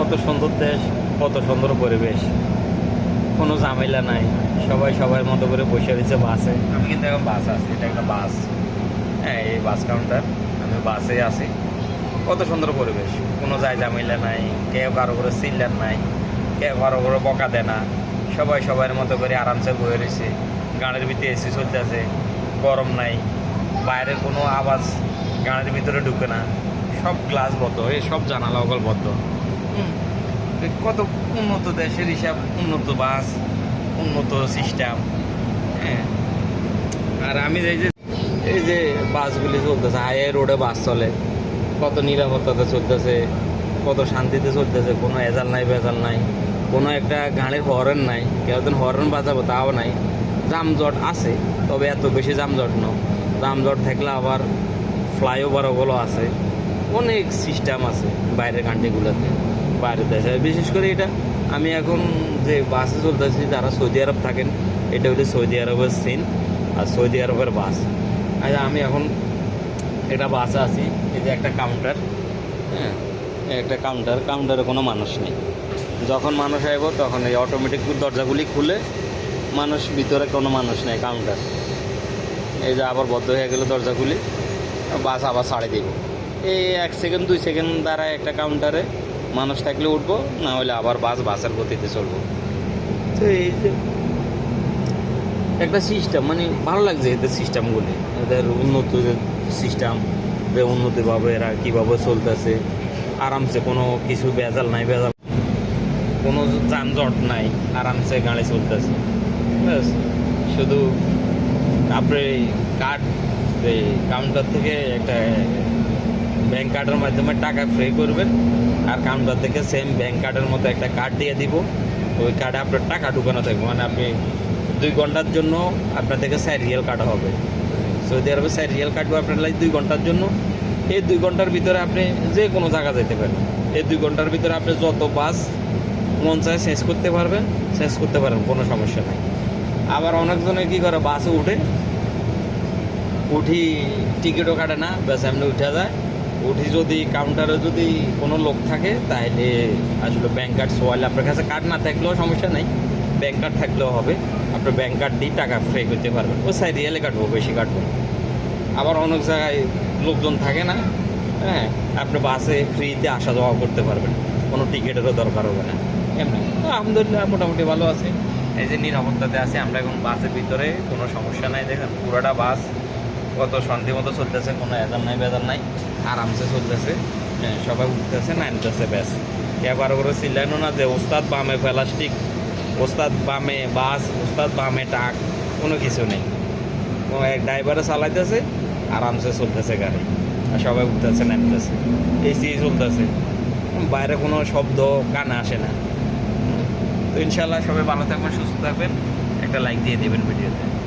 কত সুন্দর দেশ, কত সুন্দর পরিবেশ। কোনো ঝামেলা নাই। সবাই সবার মতো করে বসে রয়েছে বাসে। আমি কিন্তু এখন বাস আছি, এটা একটা বাস। হ্যাঁ এই বাস কাউন্টার। আমি বাসে আছি। কত সুন্দর পরিবেশ। কোনো যায় ঝামেলা নাই, কেউ কারও করে সিল্লার নাই, কেউ কারও করে বকা দেয় না। সবাই সবার মতো করে আরামসে বয়ে রয়েছে। গানের ভিতরে এসি চলতেছে, গরম নাই। বাইরের কোনো আওয়াজ গানের ভিতরে ঢুকে না। সব গ্লাস বদ্ধ, এই সব জানালা অগল বদ্ধ। কত উন্নত দেশের হিসাব, উন্নত বাস, উন্নত সিস্টেম হ্যাঁ। আর আমি এই যে এই যে বাসগুলি চলতেছে, হাইওয়ে রোডে বাস চলে, কত নিরাপত্তাতে চলতেছে, কত শান্তিতে চলতেছে, কোনো এজাল নাই, বেজাল নাই, কোনো একটা গাড়ির হরেন নাই কেউ দিন হরেন বাজাবো তাও নাই। জামজট আছে, তবে এত বেশি জামজট ন। জামজট থাকলে আবার ফ্লাইওভার ওগুলো আছে। অনেক সিস্টেম আছে বাইরের কান্ট্রিগুলোতে বাইরের দেশে। বিশেষ করে এটা, আমি এখন যে বাসে চলতেছি, যারা সৌদি আরব থাকেন, এটা হলো সৌদি আরবের সিন আর সৌদি আরবের বাস আর আমি এখন এটা বাসে আছি, এই যে একটা কাউন্টার হ্যাঁ একটা কাউন্টার কাউন্টারে কোনো মানুষ নেই। যখন মানুষ আসব তখন এই অটোমেটিক দরজাগুলি খুলে মানুষ, ভিতরে কোনো মানুষ নেই কাউন্টার এই যে আবার বদ্ধ হয়ে গেল দরজাগুলি বাস আবার ছাড়ে দিব। এই এক সেকেন্ড দুই সেকেন্ড দ্বারা একটা কাউন্টারে মানুষ থাকলে উঠবো, না হলে আবার বাস, বাসের গতিতে চলবো। তো এই যে একটা সিস্টেম মানে ভালো লাগছে এদের সিস্টেমগুলি এদের উন্নত সিস্টেম যে উন্নতিভাবে এরা কীভাবে চলতেছে, আরামসে কোনো কিছু বেজাল নাই বেজাল কোনো যানজট নাই, আরামসে গাড়ি চলতেছে। ব্যাস, শুধু তারপরে কার্ড কাউন্টার থেকে একটা ব্যাংক কার্ডের মাধ্যমে টাকা ফ্রি করবেন। আর কাউন্টার থেকে সেম ব্যাংক কার্ডের মতো একটা কার্ড দিয়ে দিব। ওই কার্ডে আপনার টাকা ঢুকানো থাকবে। মানে আপনি দুই ঘণ্টার জন্য আপনার থেকে স্যার রিয়েল কাটা হবে। সৌদি আরবে স্যার রিয়েল কাটবে আপনার লাগে দুই ঘণ্টার জন্য। এই দুই ঘণ্টার ভিতরে আপনি যে কোনো জায়গা যেতে পারেন। এই দুই ঘণ্টার ভিতরে আপনি যত বাস মন চায় শেষ করতে পারবেন। শেষ করতে পারেন কোনো সমস্যা নেই। আবার অনেকজনে কী করে, বাসে উঠে, উঠি টিকিটও কাটে না, ব্যাস এমনি উঠে যায়। উঠি যদি কাউন্টারে যদি কোনো লোক থাকে তাহলে আসলে ব্যাংক কার্ড সোয়ালে আপনার কাছে কার্ড না থাকলেও সমস্যা নেই। ব্যাংক কার্ড থাকলেও হবে। আপনার ব্যাংক কার্ড দিয়ে টাকা ফ্রে করতে পারবেন। ও সাই রিয়েলে কাটবো, বেশি কাটবো আবার অনেক জায়গায় লোকজন থাকে না হ্যাঁ আপনি বাসে ফ্রিতে আসা যাওয়া করতে পারবেন। কোনো টিকিটেরও দরকার হবে না। এমনি। আলহামদুলিল্লাহ মোটামুটি ভালো আছে। এই যে নিরাপত্তাতে আছে, আমরা এখন বাসের ভিতরে, কোনো সমস্যা নাই। দেখেন পুরোটা বাস কত শান্তি মতো চলতেছে, কোনো এজাল নাই বেজাল নাই। আরামসে চলতেছে। হ্যাঁ সবাই উঠতেছে, নামতেছে, ব্যাস। এবার করে চিল্লানো না যে ওস্তাদ বামে প্লাস্টিক, ওস্তাদ বামে বাস, ওস্তাদ বামে টাক কোনো কিছু নেই। এক ড্রাইভারে চালাইতেছে, আরামসে চলতেছে গাড়ি। আর সবাই উঠতেছে, নামতেছে। এসি চলতেছে। বাইরে কোনো শব্দ, কানে আসে না। তো ইনশাল্লাহ সবাই ভালো থাকবেন, সুস্থ থাকবেন। একটা লাইক দিয়ে দেবেন ভিডিওতে।